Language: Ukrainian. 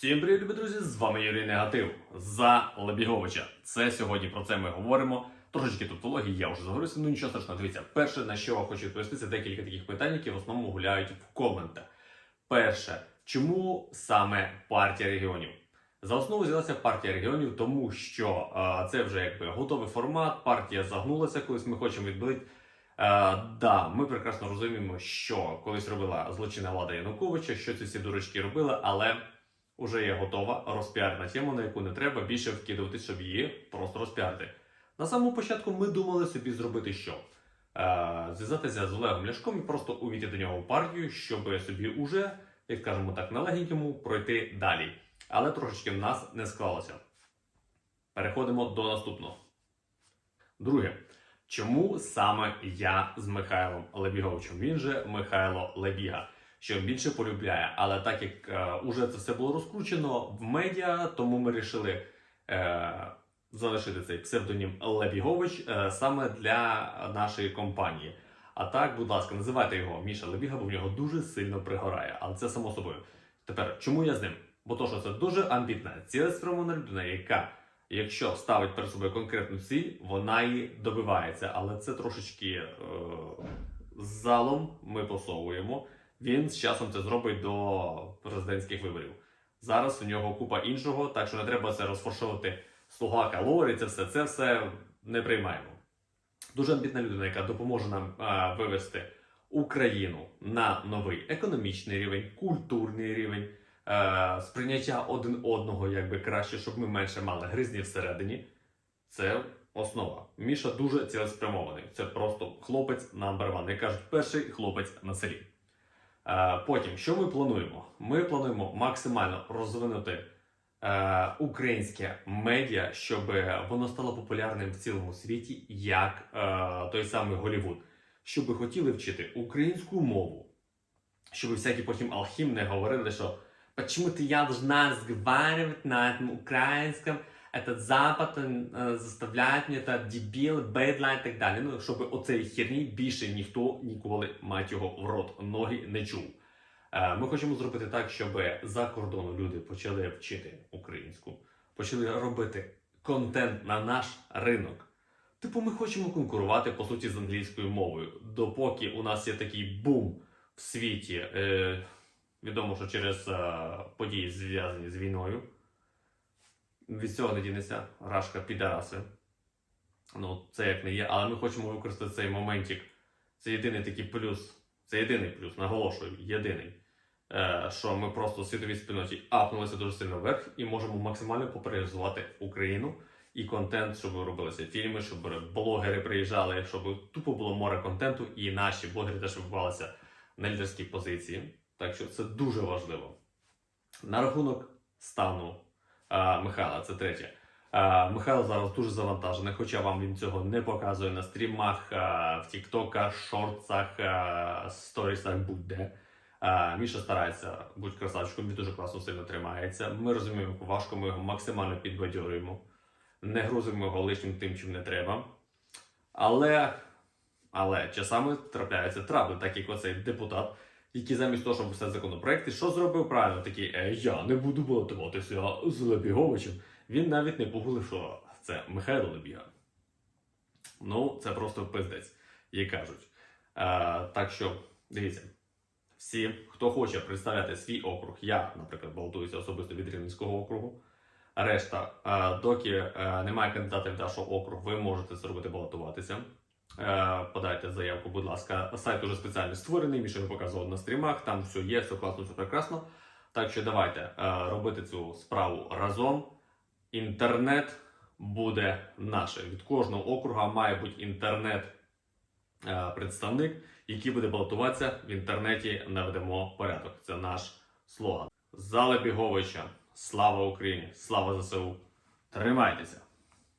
Всім привіт, любі друзі! З вами Юрій Негатив за Лебіговича. Це сьогодні про це ми говоримо. Трошечки тавтології я вже заговорився, ну нічого страшного. Дивіться, перше, на що я хочу відповісти, це декілька таких питань, які в основному гуляють в коментах. Перше, чому саме партія регіонів? За основу взялася партія регіонів, тому що е, це вже якби готовий формат. Партія загнулася, колись ми хочемо відбити. Е, да, ми прекрасно розуміємо, що колись робила злочинна влада Януковича, що ці всі дурочки робили, але уже є готова розпіарна тема, на яку не треба більше вкидувати, щоб її просто розпіарити. На самому початку ми думали собі зробити що? Е, зв'язатися з Олегом Ляшком і просто увійти до нього в партію, щоб собі уже, як скажемо так, на легенькому пройти далі. Але трошечки в нас не склалося. Переходимо до наступного. Друге. Чому саме я з Михайлом Лебіговичем? Він же Михайло Лебіга, що більше полюбляє. Але так як е, уже це все було розкручено в медіа, тому ми вирішили е, залишити цей псевдонім Лебігович е, саме для нашої компанії. А так, будь ласка, називайте його Міша Лебіга, бо в нього дуже сильно пригорає. Але це само собою. Тепер, чому я з ним? Бо то, що це дуже амбітна, цілеспрямована людина, яка, якщо ставить перед собою конкретну ціль, вона її добивається. Але це трошечки е, залом ми посовуємо. Він з часом це зробить до президентських виборів. Зараз у нього купа іншого, так що не треба це розфоршовувати слуга калорій, це все, це все не приймаємо. Дуже амбітна людина, яка допоможе нам е, вивести Україну на новий економічний рівень, культурний рівень, е, сприйняття один одного якби краще, щоб ми менше мали гризні всередині. Це основа. Міша дуже цілеспрямований. Це просто хлопець number one. Як кажуть, перший хлопець на селі. Е, потім, що ми плануємо? Ми плануємо максимально розвинути е, українське медіа, щоб воно стало популярним в цілому світі, як е, той самий Голівуд. Щоб хотіли вчити українську мову, щоб всякі потім алхім не говорили, що почему ты я должна разговаривать на этом украинском, этот Запад э, заставляє мене та дебіл, бейдла і так далі. Ну, щоб оцеї херні більше ніхто ніколи мать його в рот ноги не чув. Е, Ми хочемо зробити так, щоб за кордону люди почали вчити українську, почали робити контент на наш ринок. Типу, ми хочемо конкурувати по суті з англійською мовою. Допоки у нас є такий бум в світі, е, відомо, що через е, події зв'язані з війною. Від цього не дінеться рашка підараси. Ну, це як не є, але ми хочемо використати цей моментик. Це єдиний такий плюс. Це єдиний плюс, наголошую, єдиний. Е, що ми просто в світовій спільноті апнулися дуже сильно вверх і можемо максимально популяризувати Україну і контент, щоб робилися фільми, щоб блогери приїжджали, щоб тупо було море контенту, і наші блогери теж вибивалися на лідерські позиції. Так що це дуже важливо. На рахунок стану Михайла, це третє. Михайло зараз дуже завантажений, хоча вам він цього не показує на стрімах, в тіктоках, шортсах, сторісах, будь-де. Міша старається бути красавчиком, він дуже класно сильно тримається. Ми розуміємо, важко ми його максимально підбадьорюємо, не грузимо його лишнім тим, чим не треба. Але, але часами трапляються трабли, так як оцей депутат, який замість того, щоб все законопроекти, що зробив правильно? Такий, е, я не буду балотуватися з Лебіговичем. Він навіть не погуглив, що це Михайло Лебіга. Ну, це просто пиздець, як кажуть. Е, так що, дивіться, всі, хто хоче представляти свій округ, я, наприклад, балотуюся особисто від Рівненського округу. Решта, е, доки е, немає кандидата від вашого округу, ви можете зробити балотуватися. Е, подайте заявку, будь ласка. Сайт уже спеціально створений, Міша показував на стрімах, там все є, все класно, все прекрасно. Так що давайте е, робити цю справу разом. Інтернет буде наше. Від кожного округа має бути інтернет-представник, який буде балотуватися в інтернеті. Наведемо порядок. Це наш слоган. За Лебіговича. Слава Україні! Слава ЗСУ! Тримайтеся!